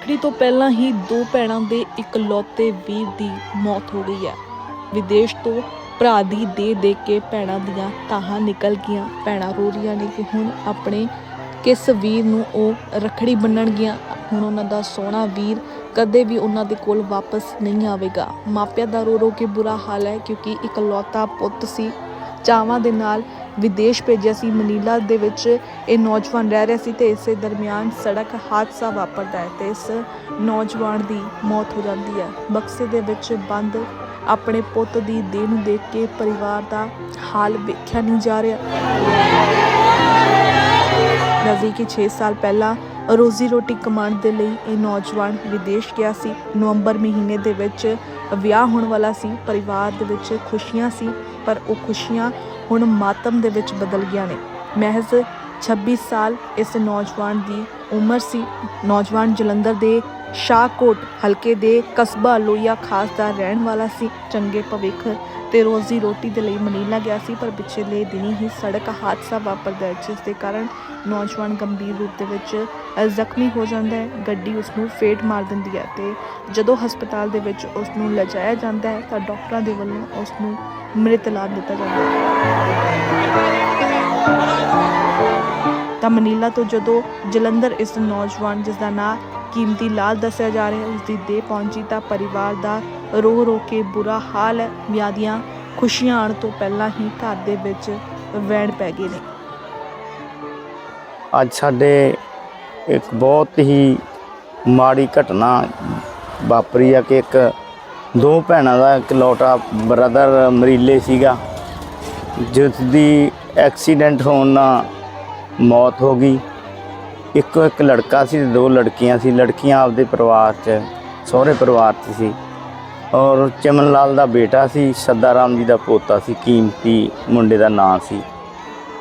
ਰੱਖੜੀ ਤੋਂ ਪਹਿਲਾਂ ਹੀ ਦੋ ਭੈਣਾਂ ਦੇ ਇਕਲੌਤੇ ਵੀਰ ਦੀ ਮੌਤ ਹੋ ਗਈ ਹੈ। ਵਿਦੇਸ਼ ਤੋਂ ਭਰਾ ਦੀ ਦੇ ਦੇ ਕੇ ਭੈਣਾਂ ਦੀਆਂ ਤਾਹਾਂ ਨਿਕਲ ਗਈਆਂ। ਭੈਣਾਂ ਰੋ ਰਹੀਆਂ ਨੇ ਕਿ ਹੁਣ ਆਪਣੇ ਕਿਸ ਵੀਰ ਨੂੰ ਉਹ ਰਖੜੀ ਬੰਨਣਗੀਆਂ। ਹੁਣ ਉਹਨਾਂ ਦਾ ਸੋਹਣਾ ਵੀਰ ਕਦੇ ਵੀ ਉਹਨਾਂ ਦੇ ਕੋਲ ਵਾਪਸ ਨਹੀਂ ਆਵੇਗਾ। ਮਾਪਿਆਂ ਦਾ ਰੋ ਰੋ ਕੇ ਬੁਰਾ ਹਾਲ ਹੈ ਕਿਉਂਕਿ ਇਕਲੌਤਾ ਪੁੱਤ ਸੀ। ਚਾਵਾਂ ਦੇ ਨਾਲ ਵਿਦੇਸ਼ ਭੇਜਿਆ ਸੀ। ਮਨੀਲਾ ਦੇ ਵਿੱਚ ਇਹ ਨੌਜਵਾਨ ਰਹਿ ਰਿਹਾ ਸੀ ਤੇ ਇਸੇ ਦਰਮਿਆਨ ਸੜਕ ਹਾਦਸਾ ਵਾਪਰਦਾ ਹੈ ਤੇ ਇਸ ਨੌਜਵਾਨ ਦੀ ਮੌਤ ਹੋ ਜਾਂਦੀ ਹੈ। ਬਕਸੇ ਦੇ ਵਿੱਚ ਬੰਦ ਆਪਣੇ ਪੁੱਤ ਦੀ ਦੇਹ ਨੂੰ ਦੇਖ ਕੇ ਪਰਿਵਾਰ ਦਾ ਹਾਲ ਵੇਖਿਆ ਨਹੀਂ ਜਾ ਰਿਹਾ। ਨਜ਼ਦੀਕ ਕਿ 6 ਸਾਲ ਪਹਿਲਾਂ ਰੋਜ਼ੀ ਰੋਟੀ ਕਮਾਉਣ ਦੇ ਲਈ ਇਹ ਨੌਜਵਾਨ ਵਿਦੇਸ਼ ਗਿਆ ਸੀ। ਨਵੰਬਰ ਮਹੀਨੇ ਦੇ ਵਿੱਚ ਵਿਆਹ ਹੋਣ ਵਾਲਾ ਸੀ, ਪਰਿਵਾਰ ਦੇ ਵਿੱਚ ਖੁਸ਼ੀਆਂ ਸੀ, ਪਰ ਉਹ ਖੁਸ਼ੀਆਂ ਹੁਣ ਮਾਤਮ ਦੇ ਵਿੱਚ ਬਦਲ ਗਈਆਂ ਨੇ। ਮਹਿਜ਼ 26 ਸਾਲ ਇਸ ਨੌਜਵਾਨ ਦੀ ਉਮਰ ਸੀ। ਨੌਜਵਾਨ ਜਲੰਧਰ ਦੇ ਸ਼ਾਹਕੋਟ ਹਲਕੇ ਦੇ ਕਸਬਾ ਲੋਈਆ ਖਾਸ ਦਾ ਰਹਿਣ ਵਾਲਾ ਸੀ। ਚੰਗੇ ਭਵਿੱਖ ਤੇ ਰੋਜ਼ੀ ਰੋਟੀ ਦੇ ਲਈ ਮਨੀਲਾ ਗਿਆ ਸੀ, ਪਰ ਪਿਛਲੇ ਦਿਨੀ ਹੀ ਸੜਕ ਹਾਦਸਾ ਵਾਪਰਦਾ ਹੈ ਜਿਸ ਦੇ ਕਾਰਨ ਨੌਜਵਾਨ ਗੰਭੀਰ ਰੂਪ ਦੇ ਵਿੱਚ ਜ਼ਖਮੀ ਹੋ ਜਾਂਦਾ ਹੈ। ਗੱਡੀ ਉਸ ਨੂੰ ਫੇਟ ਮਾਰ ਦਿੰਦੀ ਹੈ ਤੇ ਜਦੋਂ ਹਸਪਤਾਲ ਦੇ ਵਿੱਚ ਉਸ ਨੂੰ ਲਿਜਾਇਆ ਜਾਂਦਾ ਹੈ, ਤਾਂ ਡਾਕਟਰਾਂ ਦੇ ਵੱਲੋਂ ਉਸ ਨੂੰ ਮ੍ਰਿਤ ਐਲਾਨ ਦਿੱਤਾ ਜਾਂਦਾ ਹੈ। ਤਾਂ ਮਨੀਲਾ ਤੋਂ ਜਦੋਂ ਜਲੰਧਰ ਇਸ ਨੌਜਵਾਨ ਜਿਸ ਦਾ ਨਾਂ ਕੀਮਤੀ ਲਾਲ ਦੱਸਿਆ ਜਾ ਰਿਹਾ ਹੈ। ਉਸ ਦੀ ਦੇਹ ਪਹੁੰਚੀ ਤਾਂ ਪਰਿਵਾਰ ਦਾ ਰੋ ਰੋ ਕੇ ਬੁਰਾ ਹਾਲ ਹੈ। ਵਿਆਹ ਦੀਆਂ ਖੁਸ਼ੀਆਂ ਆਉਣ ਤੋਂ ਪਹਿਲਾਂ ਹੀ ਘਰ ਦੇ ਵਿੱਚ ਵੈਣ ਪੈ ਗਏ ਨੇ। ਅੱਜ ਸਾਡੇ ਇੱਕ ਬਹੁਤ ਹੀ ਮਾੜੀ ਘਟਨਾ ਵਾਪਰੀ ਆ ਕਿ ਇੱਕ ਦੋ ਭੈਣਾਂ ਦਾ ਇੱਕ ਇਕਲੌਤਾ ਬ੍ਰਦਰ ਮਰੀਲੇ ਸੀਗਾ। ਜਿਸ ਦੀ ਐਕਸੀਡੈਂਟ ਹੋਣ ਨਾਲ ਮੌਤ ਹੋ ਗਈ। ਇੱਕੋ ਇੱਕ ਲੜਕਾ ਸੀ ਤੇ ਦੋ ਲੜਕੀਆਂ ਸੀ। ਲੜਕੀਆਂ ਆਪਦੇ ਪਰਿਵਾਰ 'ਚ, ਸਹੁਰੇ ਪਰਿਵਾਰ 'ਚ ਸੀ। ਔਰ ਚਮਨ ਲਾਲ ਦਾ ਬੇਟਾ ਸੀ ਸੱਦਾ ਰਾਮ ਜੀ ਦਾ ਪੋਤਾ ਸੀ, ਕੀਮਤੀ ਮੁੰਡੇ ਦਾ ਨਾਂ ਸੀ।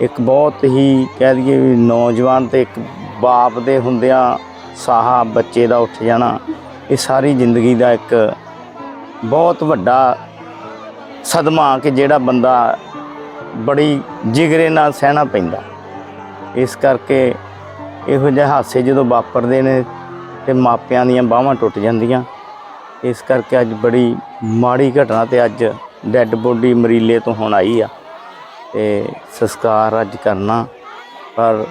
ਇੱਕ ਬਹੁਤ ਹੀ ਕਹਿ ਦਈਏ ਵੀ ਨੌਜਵਾਨ ਤੇ ਇੱਕ ਬਾਪ ਦੇ ਹੁੰਦਿਆਂ ਸਾਹਾ ਬੱਚੇ ਦਾ ਉੱਠ ਜਾਣਾ, ਇਹ ਸਾਰੀ ਜ਼ਿੰਦਗੀ ਦਾ ਇੱਕ ਬਹੁਤ ਵੱਡਾ ਸਦਮਾ ਕਿ ਜਿਹੜਾ ਬੰਦਾ ਬੜੀ ਜਿਗਰੇ ਨਾਲ ਸਹਿਣਾ ਪੈਂਦਾ। ਇਸ ਕਰਕੇ ਇਹੋ ਜਿਹੇ ਹਾਦਸੇ ਜਦੋਂ ਵਾਪਰਦੇ ਨੇ ਤੇ ਮਾਪਿਆਂ ਦੀਆਂ ਬਾਹਾਂ ਟੁੱਟ ਜਾਂਦੀਆਂ ਇਸ ਕਰਕੇ ਅੱਜ ਬੜੀ ਮਾੜੀ ਘਟਨਾ ਤੇ ਅੱਜ ਡੈੱਡ ਬੋਡੀ ਮਰੀਲੇ ਤੋਂ ਹੁਣ ਆਈ ਆ ਤੇ ਸੰਸਕਾਰ ਅੱਜ ਕਰਨਾ, ਪਰ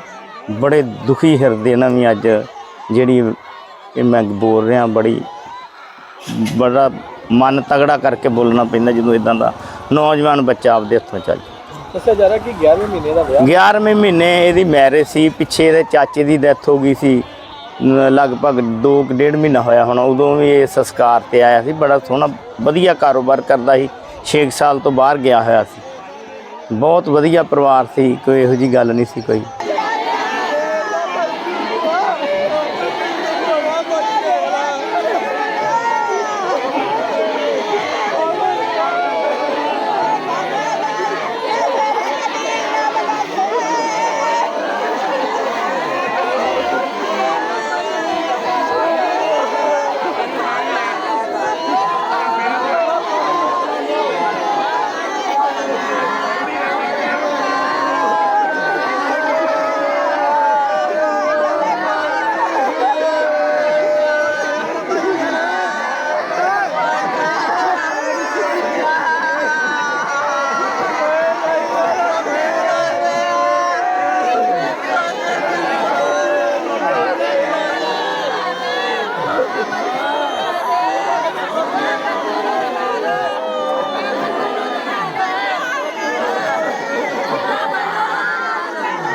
ਬੜੇ ਦੁਖੀ ਹਿਰਦੇ ਨਾਲ ਵੀ ਅੱਜ ਜਿਹੜੀ ਇਹ ਮੈਂ ਬੋਲ ਰਿਹਾ, ਬੜੀ ਬੜਾ ਮਨ ਤਗੜਾ ਕਰਕੇ ਬੋਲਣਾ ਪੈਂਦਾ ਜਦੋਂ ਇਦਾਂ ਦਾ ਨੌਜਵਾਨ ਬੱਚਾ ਆਪਦੇ ਹੱਥੋਂ ਚੱਲ ਜਾਏ। ਦੱਸਿਆ ਜਾ ਰਿਹਾ ਕਿ 11ਵੇਂ ਮਹੀਨੇ ਦਾ ਵਿਆਹ 11ਵੇਂ ਮਹੀਨੇ ਇਹਦੀ ਮੈਰਿਜ ਸੀ, ਪਿੱਛੇ ਇਹਦੇ ਚਾਚੇ ਦੀ ਡੈਥ ਹੋ ਗਈ ਸੀ। ਨ- ਲਗਭਗ 2 ਡੇਢ ਮਹੀਨਾ ਹੋਇਆ ਹੁਣ, ਉਦੋਂ ਵੀ ਇਹ ਸੰਸਕਾਰ ਤੇ ਆਇਆ ਸੀ, ਬੜਾ ਸੋਹਣਾ, ਵਧੀਆ ਕਾਰੋਬਾਰ ਕਰਦਾ ਸੀ 6 ਸਾਲ ਤੋਂ ਬਾਹਰ ਗਿਆ ਹੋਇਆ ਸੀ। ਬਹੁਤ ਵਧੀਆ ਪਰਿਵਾਰ ਸੀ, ਕੋਈ ਇਹੋ ਜੀ ਗੱਲ ਨਹੀਂ ਸੀ ਕੋਈ।